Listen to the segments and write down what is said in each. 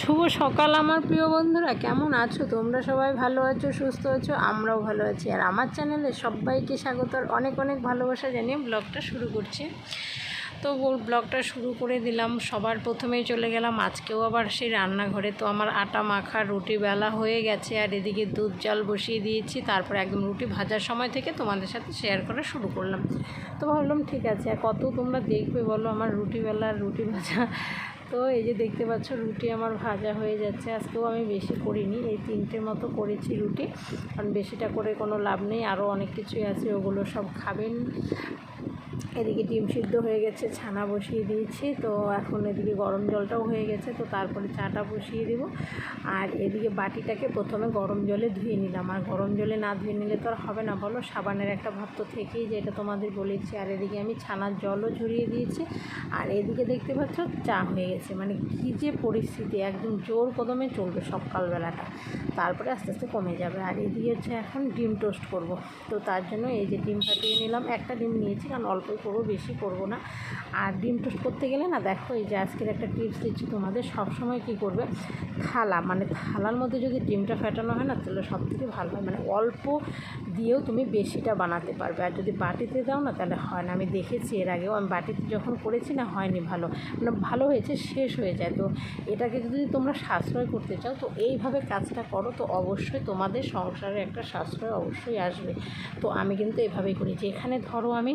শুভ সকাল আমার প্রিয় বন্ধুরা। কেমন আছো? তোমরা সবাই ভালো আছো, সুস্থ আছো? আমরাও ভালো আছি। আর আমার চ্যানেলে সবাইকে স্বাগত আর অনেক অনেক ভালোবাসা জানিয়ে ব্লগটা শুরু করছি। তো ব্লগটা শুরু করে দিলাম। সবার প্রথমেই চলে গেলাম। আজকেও আবার সেই রান্নাঘরে। তো আমার আটা মাখা রুটি বেলা হয়ে গেছে আর এদিকে দুধ জল বসিয়ে দিয়েছি। তারপর একদম রুটি ভাজার সময় থেকে তোমাদের সাথে শেয়ার করা শুরু করলাম। তো ভাবলাম, ঠিক আছে, আর কত তোমরা দেখবে বলো আমার রুটি বেলা, রুটি ভাজা? তো এই যে দেখতে পাচ্ছ, রুটি আমার ভাজা হয়ে যাচ্ছে। আজকেও আমি বেশি করিনি, এই তিনটের মতো করেছি রুটি। কারণ বেশিটা করে কোনো লাভ নেই, আরও অনেক কিছুই আছে, ওগুলো সব খাবেন। এদিকে ডিম সিদ্ধ হয়ে গেছে, ছানা বসিয়ে দিয়েছি। তো এখন এদিকে গরম জলটাও হয়ে গেছে, তো তারপরে চাটা বসিয়ে দিব। আর এদিকে বাটিটাকে প্রথমে গরম জলে ধুয়ে নিলাম। আর গরম জলে না ধুয়ে নিলে তো আর হবে না, বলো? সাবানের একটা ভাব তো থেকেই যেটা তোমাদের বলেছি আর এদিকে আমি ছানার জলও ঝরিয়ে দিয়েছি। আর এদিকে দেখতে পাচ্ছ, চা হয়ে গেছে। মানে কী যে পরিস্থিতি, একদম জোর কদমে চলবে সকালবেলাটা। তারপরে আস্তে আস্তে কমে যাবে। আর এদিকে হচ্ছে এখন ডিম টোস্ট করব। তো তার জন্য এই যে ডিম ফাটিয়ে নিলাম, একটা ডিম নিয়েছি, কারণ অল্পই করব, বেশি করব না। আর ডিম টোস্ট করতে গেলে না, দেখো এই যে আজকের একটা টিপস দিচ্ছি তোমাদের, সবসময় কী করবে? থালা মানে থালার মধ্যে যদি ডিমটা ফেটানো হয় না, তাহলে সব থেকে ভালো হয়। মানে অল্প দিয়েও তুমি বেশিটা বানাতে পারবে। আর যদি বাটিতে দাও না, তাহলে হয় না। আমি দেখেছি এর আগেও, আমি বাটিতে যখন করেছি না, হয়নি ভালো। মানে ভালো হয়েছে, শেষ হয়ে যায়। তো এটাকে যদি তোমরা সাশ্রয় করতে চাও, তো এইভাবে কাজটা করো, তো অবশ্যই তোমাদের সংসারে একটা সাশ্রয় অবশ্যই আসবে। তো আমি কিন্তু এভাবেই করি। যেখানে ধরো আমি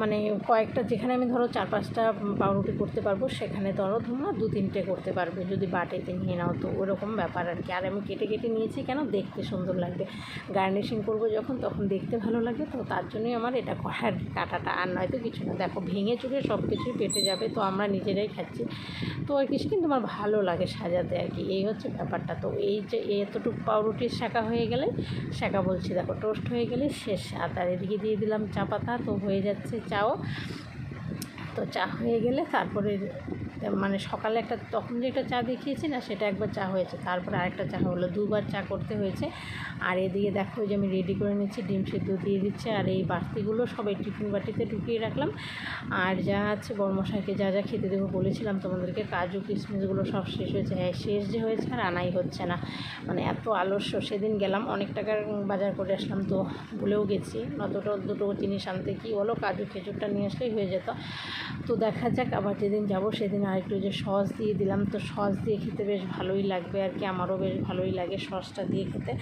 মানে কয়েকটা, যেখানে আমি ধরো চার পাঁচটা পাউরুটি করতে পারব, সেখানে ধরো তোমরা দু তিনটে করতে পারবে, যদি বাটিতে নিয়ে নাও তো, ওরকম ব্যাপার আর কি। আর আমি কেটে কেটে নিয়েছি কেন? দেখতে সুন্দর লাগবে। গার্নিশিং করব যখন, তখন দেখতে ভালো লাগে তো তার জন্যই আমার এটা করার কাটাটা। আর নয়তো কিছু না। দেখো, ভেঙে চুরে সব কিছুই পেটে যাবে, তো আমরা নিজেরাই খাচ্ছি। তো আর কিছু কিন্তু আমার ভালো লাগে সাজাতে আর কি, এই হচ্ছে ব্যাপারটা। তো এই যে এতটুকু পাউরুটির শাঁকা হয়ে গেলে শাঁকা বলছি, দেখো টোস্ট হয়ে গেলে শেষ। আর তার এদিকে দিয়ে দিলাম চা পাতা, তো হয়ে যাচ্ছে চাও? তো চা হয়ে গেলে তারপরে মানে সকালে একটা তখন যে একটা চা দেখিয়েছি না, সেটা একবার চা হয়েছে। তারপরে আরেকটা চা হলো, দুবার চা করতে হয়েছে। আর এদিকে দেখো যে আমি রেডি করে নিচ্ছি, ডিম সেদ্ধ দিয়ে দিচ্ছে। আর এই বাড়তিগুলো সবাই টিফিন বাটিতে ঢুকিয়ে রাখলাম। আর যা আছে বড়মশাইকে যা যা খেতে দেবো বলেছিলাম তোমাদেরকে, কাজু, কিশমিশগুলো সব শেষ হয়েছে। হ্যাঁ শেষ যে হয়েছে আর আনাই হচ্ছে না। মানে এত আলস্য, সেদিন গেলাম, অনেক টাকার বাজার করে আসলাম তো ভুলেও গেছি। নতটা দুটো জিনিস আনতে, কি বলো, কাজু, খেজুরটা নিয়ে আসলেই হয়ে যেত। তো দেখা যাক, আবার যেদিন যাব, সেদিন আর একটু যে সস দিয়ে দিলাম, তো সস দিয়ে খেতে বেশ ভালোই লাগবে আর কি, আমারও বেশ ভালোই লাগে সসটা দিয়ে খেতে।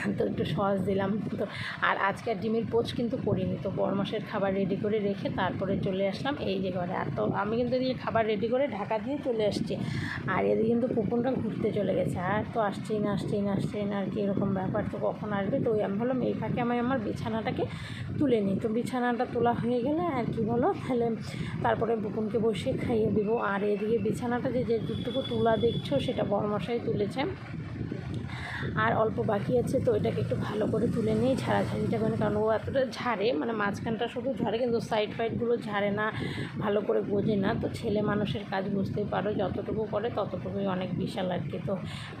তো একটু সস দিলাম। তো আর আজকে আর ডিমের পোচ কিন্তু করিনি। তো বরমাসের খাবার রেডি করে রেখে তারপরে চলে আসলাম এই যে ঘরে। আর তো আমি কিন্তু এদিকে খাবার রেডি করে ঢাকা দিয়ে চলে আসছি। আর এদিকে কিন্তু পুকুনটা ঘুরতে চলে গেছে। আর তো আসছেই না আসছেই না আসছেই না, আর কি এরকম ব্যাপার। তো কখন আসবে? তো আমি ভাবলাম এই ফাঁকে আমি আমার বিছানাটাকে তুলে নিই। তো বিছানাটা তোলা হয়ে গেলে আর কি বলো? তাহলে তারপরে বুকুনকে বসিয়ে খাইয়ে দিব। আর এদিকে বিছানাটা যে যেটুকু তোলা দেখছ সেটা বরমশাই তুলেছে। আর অল্প বাকি আছে, তো এটাকে একটু ভালো করে তুলে নিয়ে ঝাড়াঝাড়িটা মানে কারণ ও এতটা ঝাড়ে মানে মাঝখানটা শুধু ঝাড়ে, কিন্তু সাইড ফাইডগুলো ঝাড়ে না, ভালো করে বোঝে না। তো ছেলে মানুষের কাজ বুঝতেই পারো, যতটুকু করে ততটুকুই অনেক বিশাল আর কি। তো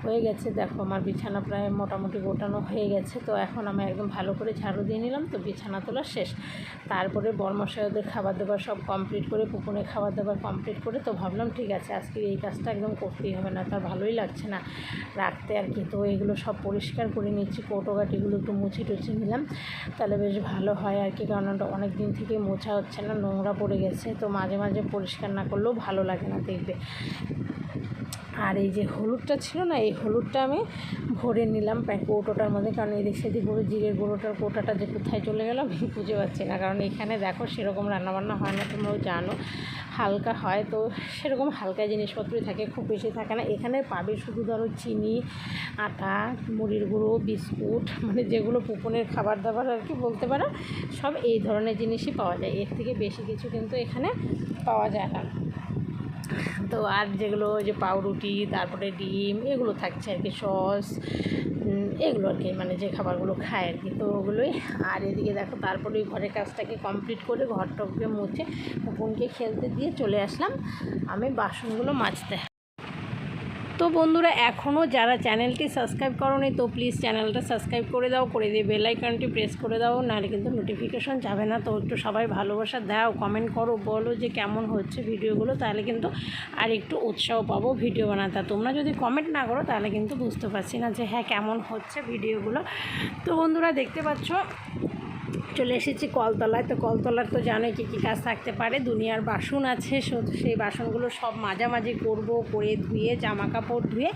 হয়ে গেছে, দেখো আমার বিছানা প্রায় মোটামুটি গোটানো হয়ে গেছে, তো এখন আমি একদম ভালো করে ঝাড়ু দিয়ে নিলাম, তো বিছানা তোলা শেষ। তারপরে বর্মশাই ওদের খাবার দাবার সব কমপ্লিট করে পুকুরে খাবার দাবার কমপ্লিট করে, তো ভাবলাম ঠিক আছে, আজকে এই কাজটা একদম করতেই হবে, না তার ভালোই লাগছে না। রাখতে আর কি, তো এগুলো সব পরিষ্কার করে নিচ্ছি কৌটোকাটিগুলো একটু মুছে টুছে নিলাম। তাহলে বেশ ভালো হয় আর কি, কারণ ওটা অনেক দিন থেকে মোছা হচ্ছে না, নোংরা পড়ে গেছে। তো মাঝে মাঝে পরিষ্কার না করলেও ভালো লাগে না দেখবে আর এই যে হলুদটা ছিল না, এই হলুদটা আমি ভরে নিলাম প্যাক কৌটোটার মধ্যে, কারণ এই এদিক সেদিক করে জিরের গুঁড়োটার কৌটাটা যে কোথায় চলে গেল আমি খুঁজে পাচ্ছি না। কারণ এখানে দেখো সেরকম রান্নাবান্না হয় না, তোমরাও জানো, হালকা হয়। তো সেরকম হালকা জিনিসপত্রই থাকে, খুব বেশি থাকে না। এখানে পাবে শুধু ধরো চিনি, আটা, মুড়ির গুঁড়ো, বিস্কুট মানে যেগুলো পুপনের খাবার দাবার আর কি বলতে পারো, সব এই ধরনের জিনিসই পাওয়া যায়। এর থেকে বেশি কিছু কিন্তু এখানে পাওয়া যায় না। তো আর যেগুলো যে পাউরুটি, তারপরে ডিম, এগুলো থাকছে আর কি, সস এগুলো আর কি মানে যে খাবারগুলো খায় আর কি, তো ওগুলোই। আর এদিকে দেখো, তারপরে ওই ঘরের কাজটাকে কমপ্লিট করে ঘরটকে মুছে বোনকে খেলতে দিয়ে চলে আসলাম। আমি বাসনগুলো মাজতে। তো বন্ধুরা, এখনও যারা চ্যানেলটি সাবস্ক্রাইব করোনি, তো প্লিজ চ্যানেলটা সাবস্ক্রাইব করে দাও, করে দিয়ে বেল আইকনটি প্রেস করে দাও, নাহলে কিন্তু নোটিফিকেশন যাবে না। তো একটু সবাই ভালোবাসা দাও কমেন্ট করো, বলো যে কেমন হচ্ছে ভিডিওগুলো, তাহলে কিন্তু আর একটু উৎসাহ পাবো ভিডিও বানাতে। তোমরা যদি কমেন্ট না করো, তাহলে কিন্তু বুঝতে পারছি না যে হ্যাঁ কেমন হচ্ছে ভিডিওগুলো। তো বন্ধুরা, দেখতে পাচ্ছ চলে এসেছি কলতলায়। তো কলতলার তো জানোই কী কী কাজ থাকতে পারে। দুনিয়ার বাসন আছে সেই বাসনগুলো সব মাঝামাঝি করব, করে ধুয়ে জামা কাপড় ধুয়ে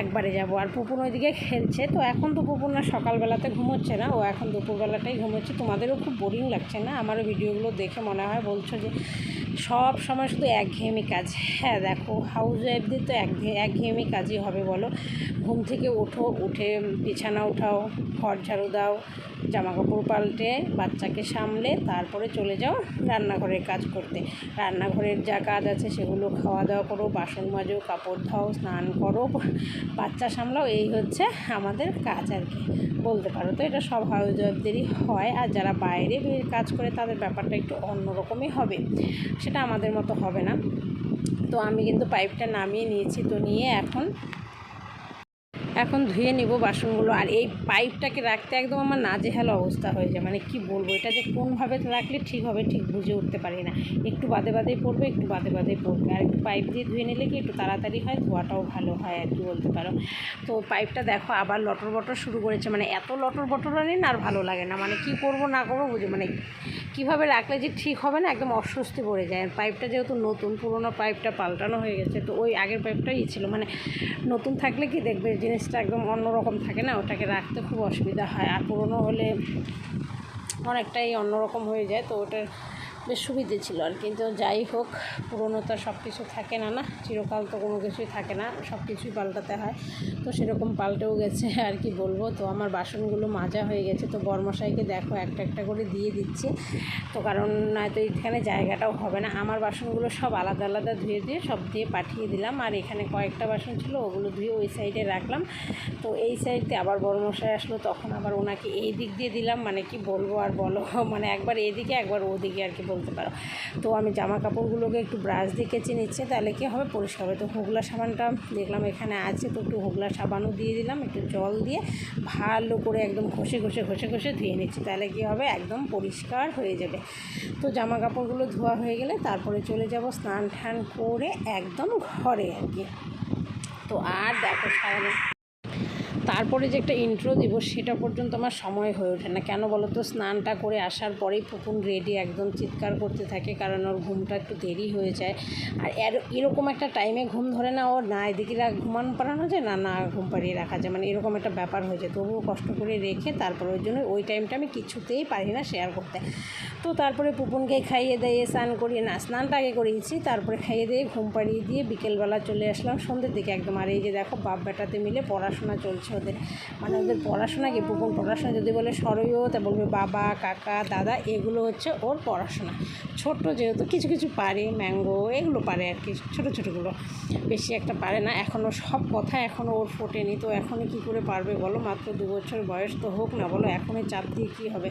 একবারে যাব। আর পুপুন ওইদিকে খেলছে। তো এখন তো পুপুন না সকালবেলাতে ঘুমোচ্ছে না। ও এখন দুপুরবেলাটাই ঘুমোচ্ছে। তোমাদেরও খুব বোরিং লাগছে না? আমারও ভিডিওগুলো দেখে মনে হয় বলছো যে সব সময় শুধু একঘেয়েমি কাজ। হ্যাঁ দেখো হাউস ওয়াইফদের তো এক একঘেয়েমি কাজই হবে বলো। ঘুম থেকে ওঠো, উঠে বিছানা উঠাও, ঘর ঝাড়ু দাও জামা কাপড় পাল্টে বাচ্চাকে সামলে তারপরে চলে যাও রান্নাঘরের কাজ করতে। রান্নাঘরের যা কাজ আছে সেগুলো খাওয়া দাওয়া করো, বাসন মাজো, কাপড় ধাও, স্নান করো, বাচ্চা সামলাও, এই হচ্ছে আমাদের কাজ আর কি। বলতে পারো তো এটা সব হাউস ওয়াইফদেরই হয় আর যারা বাইরে কাজ করে তাদের ব্যাপারটা একটু অন্যরকমই হবে। সেটা আমাদের মতো হবে না। তো আমি কিন্তু পাইপটা নামিয়ে নিয়েছি। তো নিয়ে এখন এখন ধুয়ে নিব বাসনগুলো। আর এই পাইপটাকে রাখতে একদম আমার নাজেহাল অবস্থা হয়ে যায়। মানে কি বলব, এটা যে কোনভাবে রাখলে ঠিক হবে ঠিক বুঝে উঠতে পারি না। একটু বাদে বাদেই পড়বে, একটু বাদে বাদেই পড়বে। আর একটু পাইপ দিয়ে ধুয়ে নিলে কি একটু তাড়াতাড়ি হয়, ধোয়াটাও ভালো হয় আর কি বলতে পারো। তো পাইপটা দেখো আবার লটর বটর শুরু করেছে। মানে এত লটর বটর আনি না আর ভালো লাগে না। মানে কি করব না করব বুঝে মানে কীভাবে রাখলে যে ঠিক হবে না, একদম অস্বস্তি পড়ে যায়। পাইপটা যেহেতু নতুন, পুরনো পাইপটা পাল্টানো হয়ে গেছে, তো ওই আগের পাইপটাই ছিল। মানে নতুন থাকলে কি দেখবে, জিনিসটা একদম অন্যরকম থাকে না, ওটাকে রাখতে খুব অসুবিধা হয়। আর পুরোনো হলে অনেকটাই অন্যরকম হয়ে যায়, তো ওটার বেশ সুবিধে ছিল আর কিন্তু যাই হোক পুরোনো তো সব কিছু থাকে না না? চিরকাল তো কোনো কিছুই থাকে না, সব কিছুই পাল্টাতে হয়। তো সেরকম পাল্টেও গেছে, আর কি বলব? তো আমার বাসনগুলো মাজা হয়ে গেছে, তো বর্মশাইকে দেখো একটা একটা করে দিয়ে দিচ্ছে। তো কারণ নয়তো এখানে জায়গাটাও হবে না। আমার বাসনগুলো সব আলাদা আলাদা ধুয়ে দিয়ে সব দিয়ে পাঠিয়ে দিলাম। আর এখানে কয়েকটা বাসন ছিল, ওগুলো ধুয়ে ওই সাইডে রাখলাম। তো এই সাইডে আবার বড়মশাই আসলো, তখন আবার ওনাকে এই দিক দিয়ে দিলাম। মানে কি বলব আর বলো? মানে একবার এদিকে, একবার ওদিকে আর কি বলতে পারো। তো আমি জামা কাপড়গুলোকে একটু ব্রাশ দিয়ে কেচে নিচ্ছে, তাহলে কী হবে? পরিষ্কার হবে। তো হোগলা সাবানটা দেখলাম এখানে আছে, তো একটু হোগলা সাবানও দিয়ে দিলাম, একটু জল দিয়ে ভালো করে একদম ঘষে ঘষে ঘষে ঘষে ধুয়ে নিচ্ছি। তাহলে কী হবে? একদম পরিষ্কার হয়ে যাবে। তো জামা কাপড়গুলো ধোয়া হয়ে গেলে তারপরে চলে যাব স্নান টান করে একদম ঘরে আর কি। তো আর দেখো সারাদিন তারপরে যে একটা ইন্ট্রো দিব, সেটা পর্যন্ত আমার সময় হয়ে ওঠে না। কেন বলো তো স্নানটা করে আসার পরেই পুকুন রেডি একদম চিৎকার করতে থাকে, কারণ ওর ঘুমটা একটু দেরি হয়ে যায়। আর এর, এরকম একটা টাইমে ঘুম ধরে না ওর না এদিকে ঘুমানো পারানো যায় না না ঘুম পাড়িয়ে রাখা যায়। মানে এরকম একটা ব্যাপার হয়ে যায়। তবুও কষ্ট করে রেখে তারপর ওই জন্য ওই টাইমটা আমি কিছুতেই পারি না শেয়ার করতে। তো তারপরে পুপুনকে খাইয়ে দিয়ে স্নান করিয়ে না, স্নানটা আগে করিয়েছি তারপরে খাইয়ে দিয়ে ঘুম পাড়িয়ে দিয়ে বিকেলবেলা চলে আসলাম। সন্ধ্যের দিকে একদম। আর এই যে দেখো বাপ বেটাতে মিলে পড়াশোনা চলছে ওদের মানে ওদের পড়াশোনা কি? পুকুর পড়াশোনা যদি বলে সরইও তা বলবে বাবা, কাকা, দাদা, এগুলো হচ্ছে ওর পড়াশোনা। ছোট যেহেতু, কিছু কিছু পারে, ম্যাঙ্গো, এগুলো পারে আর কি, ছোটো ছোটোগুলো। বেশি একটা পারে না এখনও সব কথা এখনও ওর ফোটেনি, তো এখনই কী করে পারবে বলো? মাত্র দু বছর বয়স তো হোক না বলো, এখনই চাপ দিয়ে কী হবে?